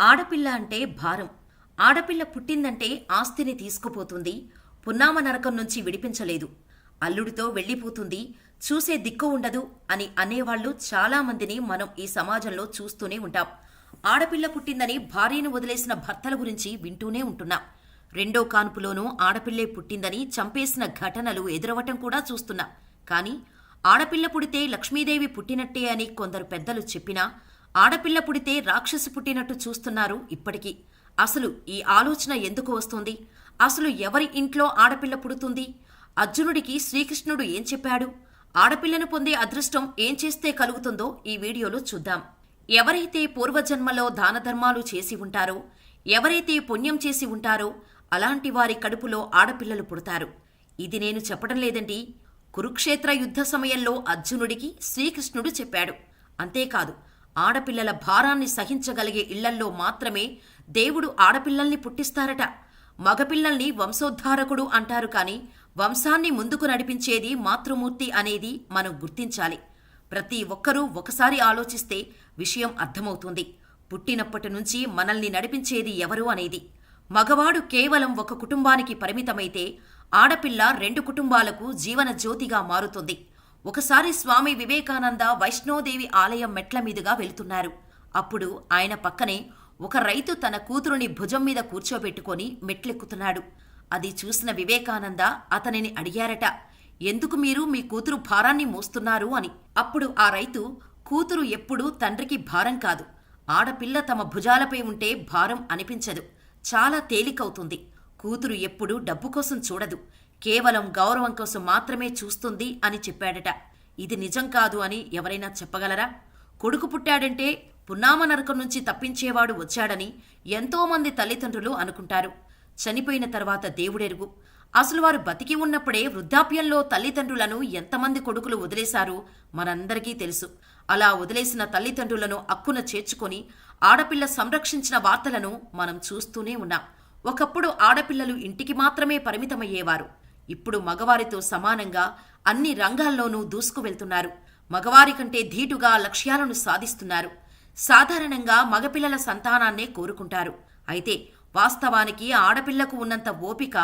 ఆడపిల్ల అంటే భారం. ఆడపిల్ల పుట్టిందంటే ఆస్తిని తీసుకుపోతుంది. పున్నామ నరకం నుంచి విడిపించలేదు. అల్లుడితో వెళ్ళిపోతుంది. చూసే దిక్కు ఉండదు అని అనేవాళ్ళు చాలా మందిని మనం ఈ సమాజంలో చూస్తూనే ఉంటాం. ఆడపిల్ల పుట్టిందని భార్యను వదిలేసిన భర్తల గురించి వింటూనే ఉంటున్నాం. రెండో కాన్పులోనూ ఆడపిల్లే పుట్టిందని చంపేసిన ఘటనలు ఎదురవటం కూడా చూస్తున్నాం. కానీ ఆడపిల్ల పుడితే లక్ష్మీదేవి పుట్టినట్టే అని కొందరు పెద్దలు చెప్పినా ఆడపిల్ల పుడితే రాక్షసి పుట్టినట్టు చూస్తున్నారు ఇప్పటికీ. అసలు ఈ ఆలోచన ఎందుకు వస్తుంది? అసలు ఎవరి ఇంట్లో ఆడపిల్ల పుడుతుంది? అర్జునుడికి శ్రీకృష్ణుడు ఏం చెప్పాడు? ఆడపిల్లను పొందే అదృష్టం ఏం చేస్తే కలుగుతుందో ఈ వీడియోలో చూద్దాం. ఎవరైతే పూర్వజన్మలో దానధర్మాలు చేసి ఉంటారో ఎవరైతే పుణ్యం చేసి ఉంటారో అలాంటి వారి కడుపులో ఆడపిల్లలు పుడతారు. ఇది నేను చెప్పడం లేదండి. కురుక్షేత్ర యుద్ధ సమయంలో అర్జునుడికి శ్రీకృష్ణుడు చెప్పాడు. అంతేకాదు ఆడపిల్లల భారాన్ని సహించగలిగే ఇళ్ళల్లో మాత్రమే దేవుడు ఆడపిల్లల్ని పుట్టిస్తారట. మగపిల్లల్ని వంశోద్ధారకుడు అంటారు కాని వంశాన్ని ముందుకు నడిపించేది మాతృమూర్తి అనేది మనం గుర్తించాలి. ప్రతి ఒక్కరూ ఒకసారి ఆలోచిస్తే విషయం అర్థమవుతుంది. పుట్టినప్పటి నుంచి మనల్ని నడిపించేది ఎవరు అనేది. మగవాడు కేవలం ఒక కుటుంబానికి పరిమితమైతే ఆడపిల్ల రెండు కుటుంబాలకు జీవన జ్యోతిగా మారుతుంది. ఒకసారి స్వామి వివేకానంద వైష్ణోదేవి ఆలయం మెట్ల మీదుగా వెళుతున్నారు. అప్పుడు ఆయన పక్కనే ఒక రైతు తన కూతురుని భుజం మీద కూర్చోబెట్టుకొని మెట్లెక్కుతున్నాడు. అది చూసిన వివేకానంద అతనిని అడిగారట ఎందుకు మీరు మీ కూతురు భారాన్ని మోస్తున్నారు అని? అప్పుడు ఆ రైతు కూతురు ఎప్పుడూ తండ్రికి భారం కాదు. ఆడపిల్ల తమ భుజాలపై ఉంటే భారం అనిపించదు. చాలా తేలికవుతుంది. కూతురు ఎప్పుడూ డబ్బు కోసం చూడదు. కేవలం గౌరవం కోసం మాత్రమే చూస్తుంది అని చెప్పాడట. ఇది నిజం కాదు అని ఎవరైనా చెప్పగలరా? కొడుకు పుట్టాడంటే పున్నామ నరకం నుంచి తప్పించేవాడు వచ్చాడని ఎంతోమంది తల్లిదండ్రులు అనుకుంటారు. చనిపోయిన తర్వాత దేవుడెరుగు. అసలు వారు బతికి ఉన్నప్పుడే వృద్ధాప్యంలో తల్లిదండ్రులను ఎంతమంది కొడుకులు వదిలేశారో మనందరికీ తెలుసు. అలా వదిలేసిన తల్లిదండ్రులను అక్కున చేర్చుకొని ఆడపిల్ల సంరక్షించిన వార్తలను మనం చూస్తూనే ఉన్నాం. ఒకప్పుడు ఆడపిల్లలు ఇంటికి మాత్రమే పరిమితమయ్యేవారు. ఇప్పుడు మగవారితో సమానంగా అన్ని రంగాల్లోనూ దూసుకు వెళ్తున్నారు మగవారి కంటే ధీటుగా లక్ష్యాలను సాధిస్తున్నారు. సాధారణంగా మగపిల్లల సంతానాన్నే కోరుకుంటారు. అయితే వాస్తవానికి ఆడపిల్లకు ఉన్నంత ఓపిక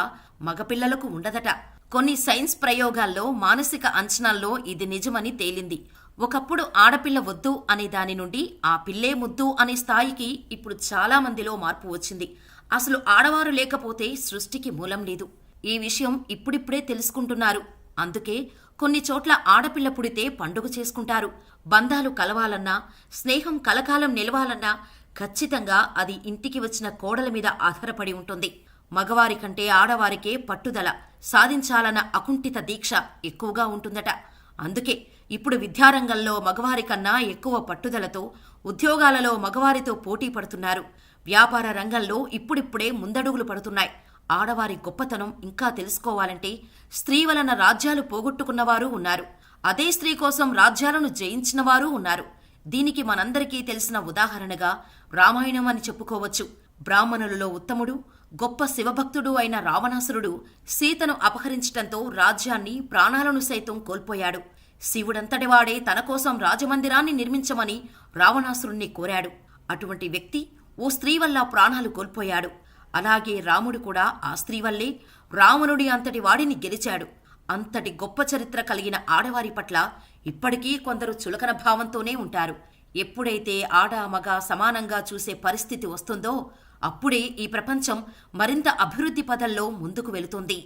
మగపిల్లలకు ఉండదట. కొన్ని సైన్స్ ప్రయోగాల్లో మానసిక అంచనాల్లో ఇది నిజమని తేలింది. ఒకప్పుడు ఆడపిల్ల వద్దు అనే దాని నుండి ఆ పిల్లే ముద్దు అనే స్థాయికి ఇప్పుడు చాలా మందిలో మార్పు వచ్చింది. అసలు ఆడవారు లేకపోతే సృష్టికి మూలం లేదు. ఈ విషయం ఇప్పుడిప్పుడే తెలుసుకుంటున్నారు. అందుకే కొన్ని చోట్ల ఆడపిల్ల పుడితే పండుగ చేసుకుంటారు. బంధాలు కలవాలన్నా స్నేహం కలకాలం నిలవాలన్నా ఖచ్చితంగా అది ఇంటికి వచ్చిన కోడల మీద ఆధారపడి ఉంటుంది. మగవారి కంటే ఆడవారికే పట్టుదల సాధించాలన్న అకుంఠిత దీక్ష ఎక్కువగా ఉంటుందట. అందుకే ఇప్పుడు విద్యారంగంలో మగవారి కన్నా ఎక్కువ పట్టుదలతో ఉద్యోగాలలో మగవారితో పోటీ పడుతున్నారు. వ్యాపార రంగంలో ఇప్పుడిప్పుడే ముందడుగులు పడుతున్నాయి. ఆడవారి గొప్పతనం ఇంకా తెలుసుకోవాలంటే స్త్రీ వలన రాజ్యాలు పోగొట్టుకున్నవారు ఉన్నారు. అదే స్త్రీ కోసం రాజ్యాలను జయించినవారు ఉన్నారు. దీనికి మనందరికీ తెలిసిన ఉదాహరణగా రామాయణం అని చెప్పుకోవచ్చు. బ్రాహ్మణులలో ఉత్తముడు గొప్ప శివభక్తుడు అయిన రావణాసురుడు సీతను అపహరించటంతో రాజ్యాన్ని ప్రాణాలను సైతం కోల్పోయాడు. శివుడంతటివాడే తన కోసం రాజమందిరాన్ని నిర్మించమని రావణాసురుణ్ణి కోరాడు. అటువంటి వ్యక్తి ఓ స్త్రీ వల్ల ప్రాణాలు కోల్పోయాడు. అలాగే రాముడు కూడా ఆ స్త్రీ వల్లే రావణుడి అంతటి వాడిని గెలిచాడు. అంతటి గొప్ప చరిత్ర కలిగిన ఆడవారి పట్ల ఇప్పటికీ కొందరు చులకన భావంతోనే ఉంటారు. ఎప్పుడైతే ఆడ మగ సమానంగా చూసే పరిస్థితి వస్తుందో అప్పుడే ఈ ప్రపంచం మరింత అభివృద్ధి పదంలో ముందుకు వెళుతుంది.